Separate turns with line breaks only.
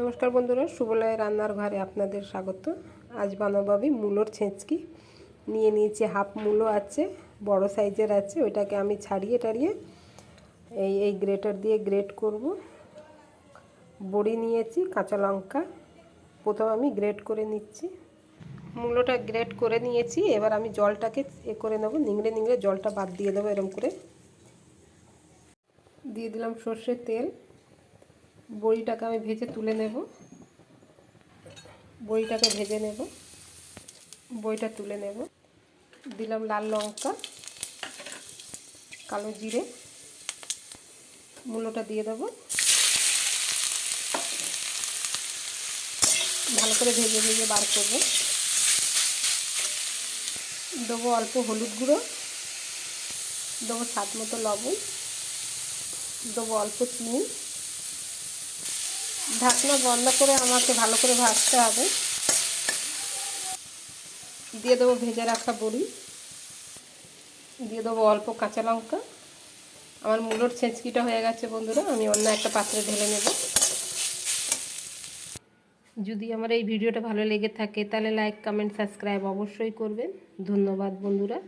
নমস্কার বন্ধুরা সুবলয় রান্নার ঘরে আপনাদের স্বাগত। আজ বানাবো আমি মূলোর ছেঁচকি। নিয়ে নিয়েছি হাফ মূলো আছে, বড় সাইজের আছে, ওইটাকে আমি ছাড়িয়ে টাড়িয়ে এই এই গ্রেটার দিয়ে গ্রেট করব। বড়ি নিয়েছি, কাঁচা লঙ্কা, প্রথম আমি গ্রেট করে নিচ্ছি। মূলোটা গ্রেট করে নিয়েছি, এবার আমি জলটাকে এ করে নেব, নিংড়ে নিংড়ে জলটা বাদ দিয়ে দেবো এরম করে। দিয়ে দিলাম সর্ষের তেল। বড়িটাকে আমি ভেজে তুলে নেব। বড়িটাকে ভেজে নেব। বড়িটা তুলে নেব। দিলাম লাল লঙ্কা, কালো জিরে মূলোটা দিয়ে দেবো। ভালো করে ভেজে ভেজে বার করব। দেবো অল্প হলুদ গুঁড়ো, দেবো স্বাদ মতো লবণ, দেবো অল্প চিনি ঢাকনা বন্ধ করে আমাকে ভালো করে ভাজতে হবে। দিয়ে দেবো ভেজে রাখা বড়ি। দিয়ে দেবো অল্প কাঁচা লঙ্কা। আমার মূলোর ছেঁচকিটা হয়ে গেছে বন্ধুরা, আমি অন্য একটা পাত্রে ঢেলে নেব। যদি আমার এই ভিডিওটা ভালো লেগে থাকে, তাহলে লাইক কমেন্ট সাবস্ক্রাইব অবশ্যই করবেন। ধন্যবাদ বন্ধুরা।